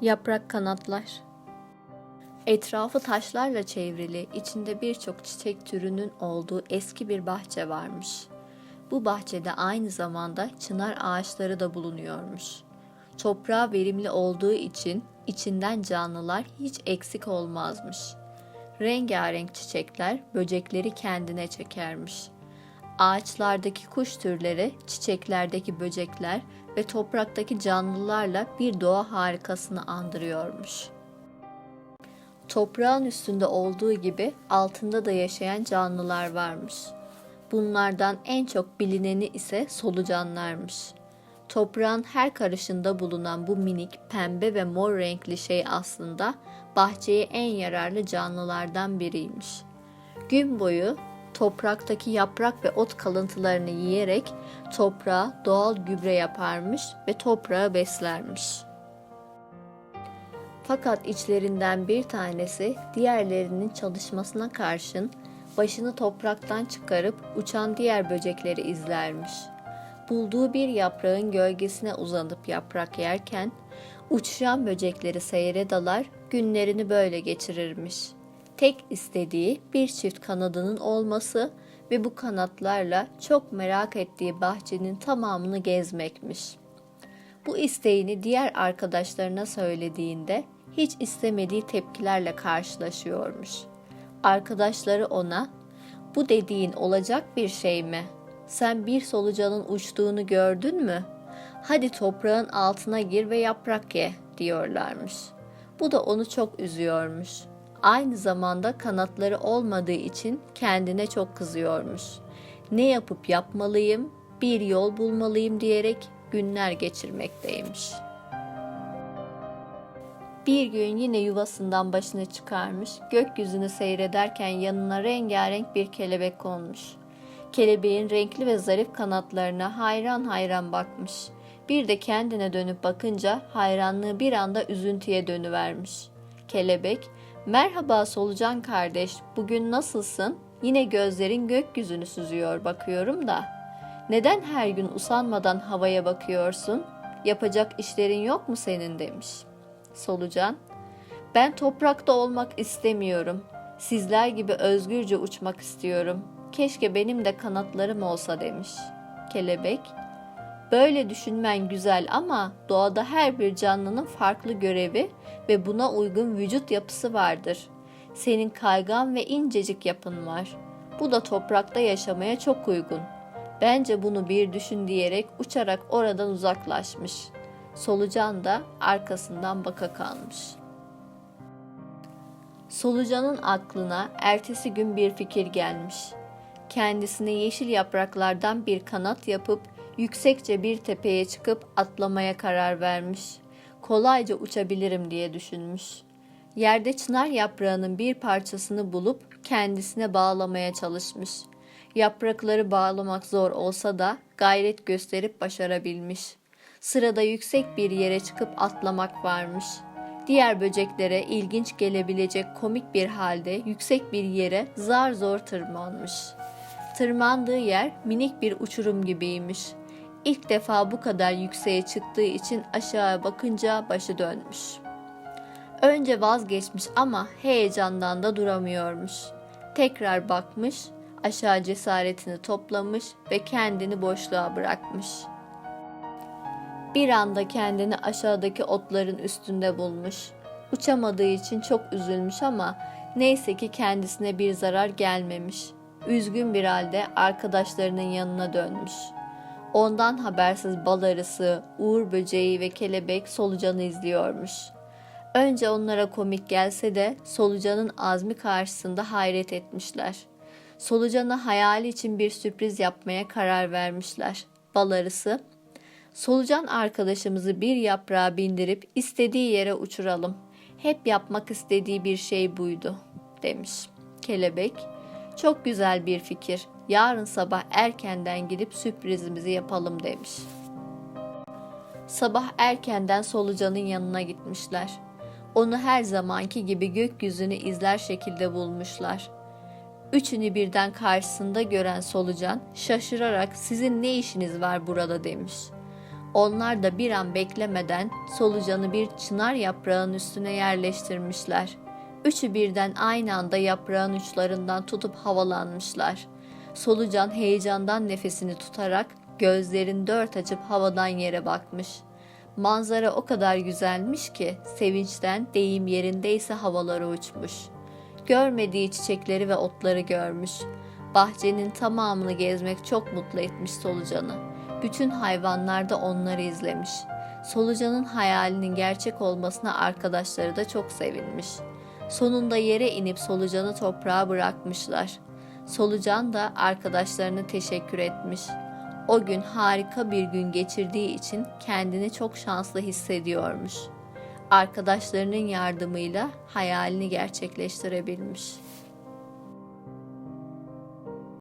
Yaprak kanatlar. Etrafı taşlarla çevrili, içinde birçok çiçek türünün olduğu eski bir bahçe varmış. Bu bahçede aynı zamanda çınar ağaçları da bulunuyormuş. Toprağı verimli olduğu için içinden canlılar hiç eksik olmazmış. Rengarenk çiçekler böcekleri kendine çekermiş. Ağaçlardaki kuş türleri, çiçeklerdeki böcekler ve topraktaki canlılarla bir doğa harikasını andırıyormuş. Toprağın üstünde olduğu gibi altında da yaşayan canlılar varmış. Bunlardan en çok bilineni ise solucanlarmış. Toprağın her karışında bulunan bu minik pembe ve mor renkli şey aslında bahçeye en yararlı canlılardan biriymiş. Gün boyu topraktaki yaprak ve ot kalıntılarını yiyerek toprağa doğal gübre yaparmış ve toprağı beslermiş. Fakat içlerinden bir tanesi diğerlerinin çalışmasına karşın başını topraktan çıkarıp uçan diğer böcekleri izlermiş. Bulduğu bir yaprağın gölgesine uzanıp yaprak yerken uçuşan böcekleri seyre dalar, günlerini böyle geçirirmiş. Tek istediği bir çift kanadının olması ve bu kanatlarla çok merak ettiği bahçenin tamamını gezmekmiş. Bu isteğini diğer arkadaşlarına söylediğinde hiç istemediği tepkilerle karşılaşıyormuş. Arkadaşları ona "Bu dediğin olacak bir şey mi? Sen bir solucanın uçtuğunu gördün mü? Hadi toprağın altına gir ve yaprak ye." diyorlarmış. Bu da onu çok üzüyormuş. Aynı zamanda kanatları olmadığı için kendine çok kızıyormuş. Ne yapıp yapmalıyım, bir yol bulmalıyım diyerek günler geçirmekteymiş. Bir gün yine yuvasından başını çıkarmış, gökyüzünü seyrederken yanına rengarenk bir kelebek konmuş. Kelebeğin renkli ve zarif kanatlarına hayran hayran bakmış. Bir de kendine dönüp bakınca hayranlığı bir anda üzüntüye dönüvermiş. Kelebek, "Merhaba solucan kardeş, bugün nasılsın? Yine gözlerin gökyüzünü süzüyor bakıyorum da. Neden her gün usanmadan havaya bakıyorsun? Yapacak işlerin yok mu senin?" demiş. Solucan, "Ben toprakta olmak istemiyorum. Sizler gibi özgürce uçmak istiyorum. Keşke benim de kanatlarım olsa." demiş. Kelebek, Böyle düşünmen güzel ama doğada her bir canlının farklı görevi ve buna uygun vücut yapısı vardır. Senin kaygan ve incecik yapın var. Bu da toprakta yaşamaya çok uygun. Bence bunu bir düşün diyerek uçarak oradan uzaklaşmış. Solucan da arkasından baka kalmış. Solucanın aklına ertesi gün bir fikir gelmiş. Kendisine yeşil yapraklardan bir kanat yapıp yüksekçe bir tepeye çıkıp atlamaya karar vermiş. Kolayca uçabilirim diye düşünmüş. Yerde çınar yaprağının bir parçasını bulup kendisine bağlamaya çalışmış. Yaprakları bağlamak zor olsa da gayret gösterip başarabilmiş. Sırada yüksek bir yere çıkıp atlamak varmış. Diğer böceklere ilginç gelebilecek komik bir halde yüksek bir yere zar zor tırmanmış. Tırmandığı yer minik bir uçurum gibiymiş. İlk defa bu kadar yükseğe çıktığı için aşağı bakınca başı dönmüş. Önce vazgeçmiş ama heyecandan da duramıyormuş. Tekrar bakmış, aşağı cesaretini toplamış ve kendini boşluğa bırakmış. Bir anda kendini aşağıdaki otların üstünde bulmuş. Uçamadığı için çok üzülmüş ama neyse ki kendisine bir zarar gelmemiş. Üzgün bir halde arkadaşlarının yanına dönmüş. Ondan habersiz bal arısı, uğur böceği ve kelebek solucanı izliyormuş. Önce onlara komik gelse de solucanın azmi karşısında hayret etmişler. Solucana hayali için bir sürpriz yapmaya karar vermişler. Bal arısı, solucan arkadaşımızı bir yaprağa bindirip istediği yere uçuralım. Hep yapmak istediği bir şey buydu, demiş. Kelebek, çok güzel bir fikir. Yarın sabah erkenden gidip sürprizimizi yapalım demiş. Sabah erkenden solucanın yanına gitmişler. Onu her zamanki gibi gökyüzünü izler şekilde bulmuşlar. Üçünü birden karşısında gören solucan şaşırarak sizin ne işiniz var burada demiş. Onlar da bir an beklemeden solucanı bir çınar yaprağının üstüne yerleştirmişler. Üçü birden aynı anda yaprağın uçlarından tutup havalanmışlar. Solucan heyecandan nefesini tutarak gözlerini dört açıp havadan yere bakmış. Manzara o kadar güzelmiş ki sevinçten deyim yerindeyse havalara uçmuş. Görmediği çiçekleri ve otları görmüş. Bahçenin tamamını gezmek çok mutlu etmiş solucanı. Bütün hayvanlar da onları izlemiş. Solucanın hayalinin gerçek olmasına arkadaşları da çok sevinmiş. Sonunda yere inip solucanı toprağa bırakmışlar. Solucan da arkadaşlarına teşekkür etmiş. O gün harika bir gün geçirdiği için kendini çok şanslı hissediyormuş. Arkadaşlarının yardımıyla hayalini gerçekleştirebilmiş.